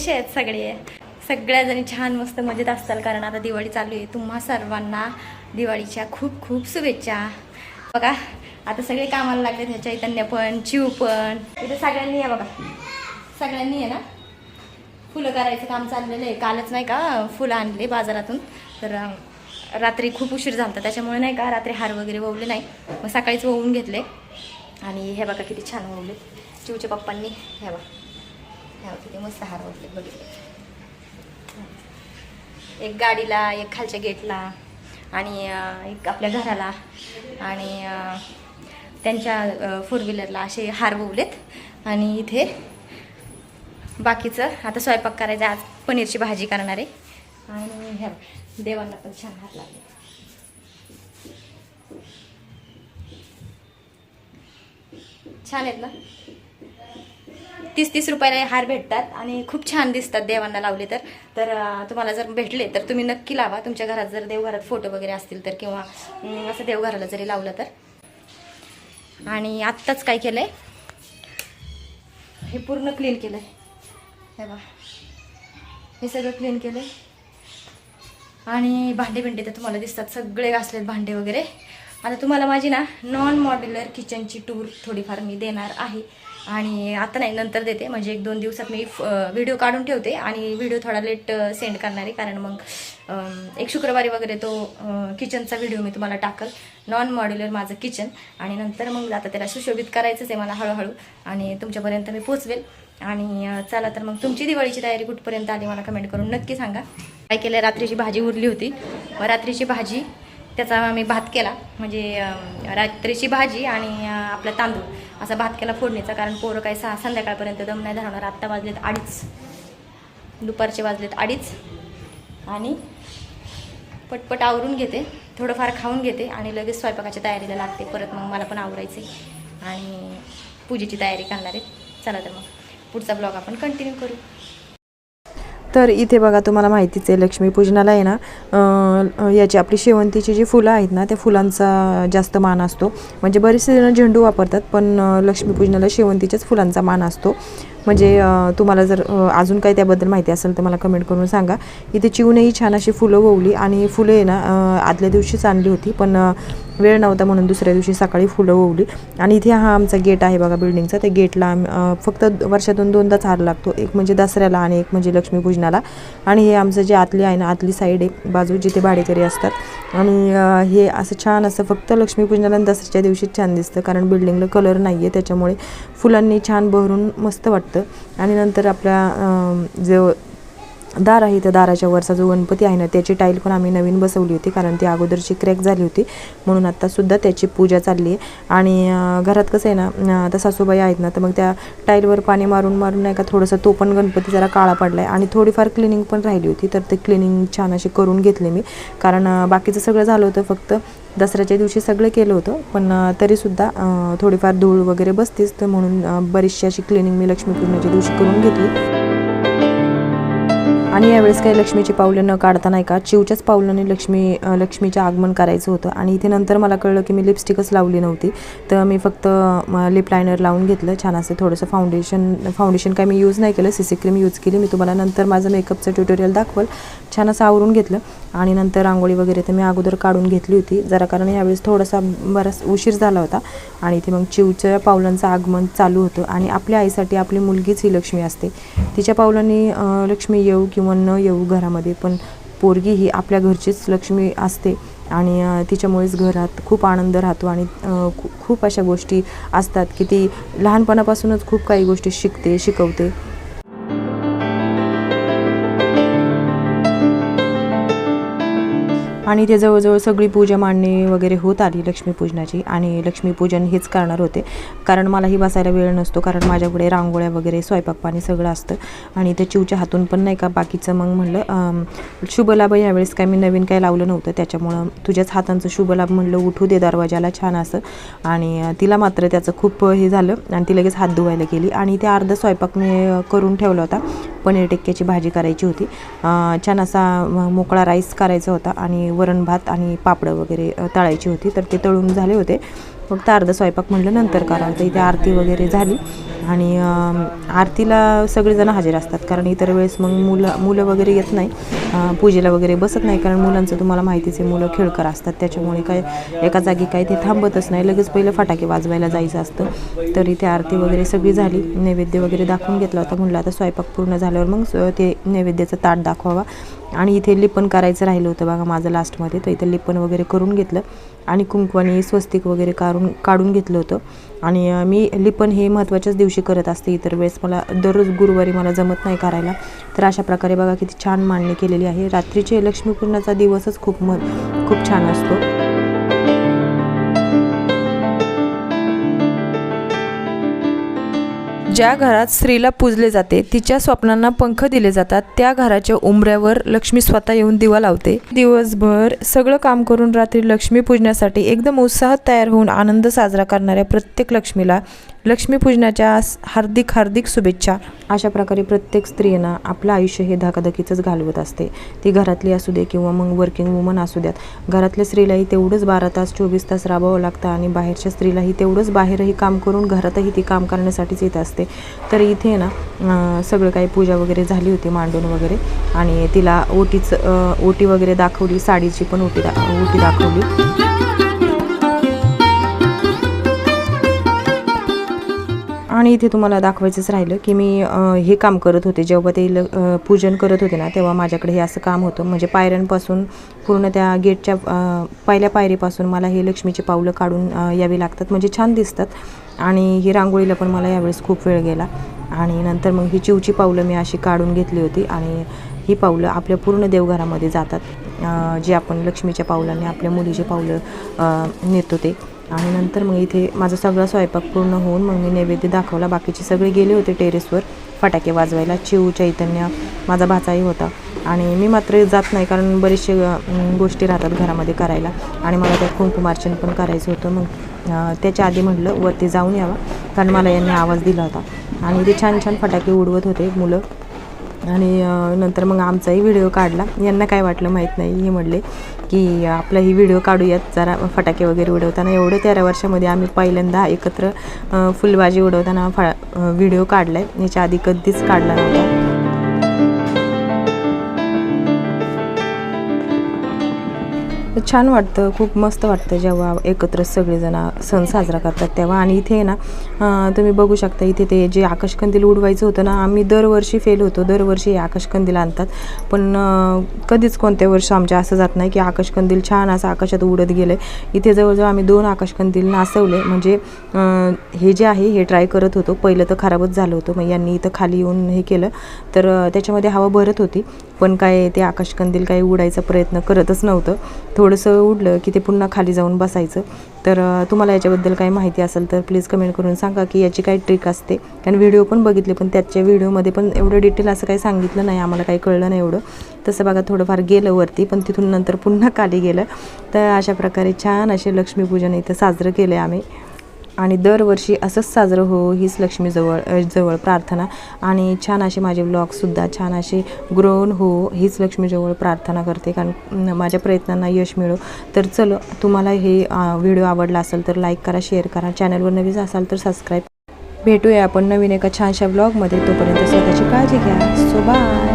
कसे आहेत सगळे. सगळ्याजणी छान मस्त मजेत असताल कारण आता दिवाळी चालू आहे. तुम्हा सर्वांना दिवाळीच्या खूप खूप शुभेच्छा. बघा आता सगळे कामाला लागले ह्याच्या चैतन्य पण चिव पण. इथं सगळ्यांनी या बघा. सगळ्यांनी आहे ना. फुलं करायचं काम चाललेलं आहे. कालच नाही का फुलं आणले बाजारातून. तर रात्री खूप उशीर झाला त्याच्यामुळे नाही का रात्री हार वगैरे ववले नाही. मग सकाळीच ववून घेतले. आणि हे बघा किती छान ववले चिवच्या पप्पांनी. हे बघा. किती मस्त हार वाटले बघितले. एक गाडीला एक खालच्या गेटला आणि एक आपल्या घराला आणि त्यांच्या फोर व्हीलरला असे हार बोवलेत आणि इथे बाकीचं आता स्वयंपाक करायचा आज पनीरची भाजी करणार आहे. आणि ह्या देवांना पण छान हार लागले. छान आहेत ना? तीस तीस रुपयाला हे हार भेटतात आणि खूप छान दिसतात देवांना लावले तर. तर तुम्हाला जर भेटले तर तुम्ही नक्की लावा. तुमच्या घरात जर देवघरात फोटो वगैरे असतील तर किंवा असं देवघराला जरी लावलं तर. आणि आत्ताच काय केलंय? हे पूर्ण क्लीन केलंय. हे बा हे सगळं क्लीन केलंय. आणि भांडे बिंडे तर तुम्हाला दिसतात. सगळे घासलेत भांडे वगैरे. आता तुम्हाला माझी ना नॉन मॉड्युलर किचनची टूर थोडीफार मी देणार आहे. आणि आता नाही नंतर देते. म्हणजे एक दोन दिवसात मी व्हिडिओ काढून ठेवते आणि व्हिडिओ थोडा लेट सेंड करणार. आहे कारण मग एक शुक्रवारी वगैरे तो किचनचा व्हिडिओ मी तुम्हाला टाकल. नॉन मॉड्युलर माझं किचन. आणि नंतर मग आता त्याला सुशोभित करायचंच आहे मला हळूहळू. आणि तुमच्यापर्यंत मी पोचवेल. आणि चला तर मग तुमची दिवाळीची तयारी कुठपर्यंत आली मला कमेंट करून नक्की सांगा. काय केलं? रात्रीची भाजी उरली होती. मग रात्रीची भाजी त्याचा मी भात केला. म्हणजे रात्रीची भाजी आणि आपला तांदूळ. असा भात केला फोडणीचा कारण पोरं काय सहा संध्याकाळपर्यंत दम नाही धरणार. आत्ता वाजलेत अडीच. दुपारचे वाजलेत अडीच. आणि पटपट आवरून घेते. थोडंफार खाऊन घेते आणि लगेच स्वयंपाकाच्या तयारीला लागते. परत मग मला पण आवरायचे आणि पूजेची तयारी करणार आहे. चला तर मग पुढचा ब्लॉग आपण कंटिन्यू करू. तर इथे बघा तुम्हाला माहितीच आहे लक्ष्मीपूजनाला आहे ना याची आपली शेवंतीची जी फुलं आहेत ना त्या फुलांचा जास्त मान असतो. म्हणजे बरेचसे जण झेंडू वापरतात पण लक्ष्मीपूजनाला शेवंतीच्याच फुलांचा मान असतो. म्हणजे तुम्हाला जर अजून काही त्याबद्दल माहिती असेल तर मला कमेंट करून सांगा. इथे चिवूनही छान अशी फुलं ववली आणि फुलं आहे ना आदल्या दिवशीच आणली होती पण वेळ नव्हता म्हणून दुसऱ्या दिवशी सकाळी फुलं ओवली. आणि इथे हा आमचा गेट आहे बघा बिल्डिंगचा त्या गेटला आम- फक्त वर्षातून दोनदाच हार लागतो. एक म्हणजे दसऱ्याला आणि एक म्हणजे लक्ष्मीपूजनाला आणि हे आमचं जे आतली आहे ना आतली साईड आहे बाजू जिथे भाडेकरी असतात. आणि हे असं छान असं फक्त लक्ष्मीपूजनाला आणि दसऱ्याच्या दिवशीच छान दिसतं कारण बिल्डिंगला कलर नाही आहे त्याच्यामुळे फुलांनी छान बहरून मस्त वाटतं. आणि नंतर आपल्या जो दार आहे त्या दाराच्या वरचा जो गणपती आहे ना त्याची टाईल पण आम्ही नवीन बसवली होती कारण ती अगोदरची क्रॅक झाली होती. म्हणून आत्तासुद्धा त्याची पूजा चालली आहे. आणि घरात कसं आहे ना आता सासूबाई आहेत ना तर मग त्या टाईलवर पाणी मारून मारून नाही का थोडंसं तो पण गणपती जरा काळा पडला आहे आणि थोडीफार क्लिनिंग पण राहिली होती तर ते क्लिनिंग छान अशी करून घेतले मी. कारण बाकीचं सगळं झालं होतं फक्त दसऱ्याच्या दिवशी सगळं केलं होतं पण तरीसुद्धा थोडीफार धूळ वगैरे बसतीच तर म्हणून बरीचशी अशी क्लिनिंग मी लक्ष्मीपूजनाच्या दिवशी करून घेतली. आणि यावेळेस काही लक्ष्मीची पावलं न काढता नाही का चिवच्याच पावलाने लक्ष्मी लक्ष्मीचे लक्ष्मीचं आगमन करायचं होतं. आणि इथे नंतर मला कळलं की मी लिपस्टिकच लावली नव्हती. तर मी फक्त लिप लायनर लावून घेतलं. छान असं थोडंसं फाउंडेशन फाउंडेशन काय मी यूज नाही केलं. सी सी क्रीम यूज केली. मी तुम्हाला नंतर माझं मेकअपचं ट्युटोरियल दाखवल. छान असं आवरून घेतलं. आणि नंतर रांगोळी वगैरे तर मी अगोदर काढून घेतली होती. जरा कारण यावेळेस थोडासा बराच उशीर झाला होता. आणि इथे मग चिवच्या पावलांचं आगमन चालू होतं. आणि आपल्या आईसाठी आपली मुलगीच ही लक्ष्मी असते. तिच्या पावलांनी लक्ष्मी येऊ किंवा न येऊ घरामध्ये पण पोरगी ही आपल्या घरचीच लक्ष्मी असते आणि तिच्यामुळेच घरात खूप आनंद राहतो आणि खूप अशा गोष्टी असतात की ती लहानपणापासूनच खूप काही गोष्टी शिकते शिकवते. आणि ते जवळजवळ सगळी पूजा मांडणी वगैरे होत आली लक्ष्मीपूजनाची आणि लक्ष्मीपूजन हेच करणार होते. कारण मलाही बसायला वेळ नसतो कारण माझ्याकडे रांगोळ्या वगैरे स्वयंपाक पाणी सगळं असतं. आणि त्या चिवच्या हातून पण नाही का बाकीचं मग म्हणलं शुभलाभ यावेळेस काय मी नवीन काय लावलं नव्हतं. त्याच्यामुळं तुझ्याच हातांचं शुभलाभ म्हणलं उठू दे दरवाजाला छान असं. आणि तिला मात्र त्याचं खूप हे झालं. आणि ती लगेच हात धुवायला गेली. आणि ते अर्धा स्वयंपाक मी करून ठेवला होता. पनीर टिक्क्याची भाजी करायची होती. छान असा मोकळा राईस करायचा होता. आणि वरण भात आणि पापडं वगैरे तळायची होती तर ते तळून झाले होते. फक्त अर्धा स्वयंपाक म्हटलं नंतर करावं तर इथे आरती वगैरे झाली. आणि आरतीला सगळेजणं हजेर असतात कारण इतर वेळेस मग मुलं मुलं वगैरे येत नाही. पूजेला वगैरे बसत नाही कारण मुलांचं तुम्हाला माहितीच आहे मुलं खेळकर असतात. त्याच्यामुळे काय एका जागी काय ते थांबतच नाही. लगेच पहिलं फटाके वाजवायला जायचं असतं. तर इथे आरती वगैरे सगळी झाली. नैवेद्य वगैरे दाखवून घेतला होता. म्हणलं आता स्वयंपाक पूर्ण झाल्यावर मग स- ते नैवेद्याचं ताट दाखवावा. आणि इथे लिपण करायचं राहिलं होतं बघा माझं लास्टमध्ये तर इथे लिपण वगैरे करून घेतलं आणि कुंकवानी स्वस्तिक वगैरे काढून काढून घेतलं होतं. आणि मी लिपण हे महत्त्वाच्याच दिवशी करत असते. इतर वेळेस मला दररोज गुरुवारी मला जमत नाही करायला. तर अशा प्रकारे बघा किती छान मांडणी केलेली आहे. रात्रीचे लक्ष्मीपूजनाचा दिवसच खूप म खूप छान असतो. ज्या घरात स्त्रीला पूजले जाते तिच्या स्वप्नांना पंख दिले जातात त्या घराच्या उंबऱ्यावर लक्ष्मी स्वतः येऊन दिवा लावते. दिवसभर सगळं काम करून रात्री लक्ष्मी पूजण्यासाठी एकदम उत्साहात तयार होऊन आनंद साजरा करणाऱ्या प्रत्येक लक्ष्मीला लक्ष्मीपूजनाच्या हार्दिक हार्दिक शुभेच्छा. अशा प्रकारे प्रत्येक स्त्रियांना आपलं आयुष्य हे धकाधकीचंच घालवत असते. ती घरातली असू दे किंवा मग वर्किंग वुमन असू द्यात. घरातल्या स्त्रीलाही तेवढंच बारा तास चोवीस तास राबावं लागतं आणि बाहेरच्या स्त्रीलाही तेवढंच बाहेरही काम करून घरातही ती काम करण्यासाठीच येत असते. तर इथे ना सगळं काही पूजा वगैरे झाली होती मांडून वगैरे. आणि तिला ओटीचं ओटी वगैरे दाखवली साडीची पण ओटी दा ओटी दाखवली. आणि इथे तुम्हाला दाखवायचंच राहिलं की मी हे काम करत होते. जेव्हा ते ल पूजन करत होते ना तेव्हा माझ्याकडे हे असं काम होतं. म्हणजे पायऱ्यांपासून पूर्ण त्या गेटच्या पहिल्या पायरीपासून मला हे लक्ष्मीचे पावलं काढून यावी लागतात. म्हणजे छान दिसतात. आणि ही रांगोळीला पण मला यावेळेस खूप वेळ गेला. आणि नंतर मग ही चिवची पावलं मी अशी काढून घेतली होती. आणि ही पावलं आपल्या पूर्ण देवघरामध्ये जातात. जे आपण लक्ष्मीच्या पावलांनी आपल्या मुलीचे पावलं नेत नेतो ते. आणि नंतर मग इथे माझा सगळा स्वयंपाक पूर्ण होऊन मग मी नैवेद्य दाखवला. बाकीचे सगळे गेले होते टेरेसवर फटाके वाजवायला चिव चैतन्य माझा भाचाही होता. आणि मी मात्र जात नाही कारण बरेचसे गोष्टी राहतात घरामध्ये करायला. आणि मला त्यात कुंकुमार्चन पण करायचं होतं मग. त्याच्या आधी म्हटलं वरती जाऊन यावा कारण मला यांनी आवाज दिला होता. आणि ते छान छान फटाके उडवत होते मुलं. आणि नंतर मग आमचाही व्हिडिओ काढला. यांना काय वाटलं माहीत नाही. हे म्हणले की आपलाही व्हिडिओ काढूयात. जरा फटाके वगैरे उडवताना. एवढं तेरा वर्षामध्ये आम्ही पहिल्यांदा एकत्र फुलबाजी उडवताना फा व्हिडिओ काढला आहे याच्या आधी कधीच काढला नव्हता. छान वाटतं खूप मस्त वाटतं जेव्हा एकत्र सगळेजण सण साजरा करतात तेव्हा. आणि इथे ना तुम्ही बघू शकता इथे ते जे आकाशकंदील उडवायचं होतं ना आम्ही दरवर्षी फेल होतो. दरवर्षी हे आकाशकंदील आणतात. पण कधीच कोणत्या वर्ष आमच्या असं जात नाही की आकाशकंदील छान असं आकाशात उडत गेलं. इथे जवळजवळ आम्ही दोन आकाशकंदील नासवले. म्हणजे हे जे आहे हे ट्राय करत होतो. पहिलं तर खराबच झालं होतं. मग यांनी इथं खाली येऊन हे केलं. तर त्याच्यामध्ये हवा भरत होती. पण काय ते आकाशकंदील काही उडायचा प्रयत्न करतच नव्हतं. थोडंसं उडलं की ते पुन्हा खाली जाऊन बसायचं. तर तुम्हाला याच्याबद्दल काही माहिती असेल तर प्लीज कमेंट करून सांगा की याची काय ट्रिक असते. कारण व्हिडिओ पण बघितले पण त्याच्या व्हिडिओमध्ये पण एवढं डिटेल असं काही सांगितलं नाही. आम्हाला काही कळलं नाही एवढं. तसं बघा थोडंफार गेलं वरती पण तिथून नंतर पुन्हा खाली गेलं. तर अशा प्रकारे छान असे लक्ष्मीपूजन इथं साजरं केलं आहे आम्ही. आणि दरवर्षी असंच साजरं हो हीच लक्ष्मीजवळ जवळ प्रार्थना. आणि छान असे माझे ब्लॉगसुद्धा छान असे ग्रोन हो हीच लक्ष्मीजवळ प्रार्थना करते. कारण माझ्या प्रयत्नांना यश मिळो. तर चलो तुम्हाला हे व्हिडिओ आवडला असेल तर लाईक करा शेअर करा. चॅनलवर नवीन असाल तर सबस्क्राईब भेटूया आपण नवीन एका छानशा ब्लॉगमध्ये तोपर्यंत स्वतःची काळजी घ्या. So bye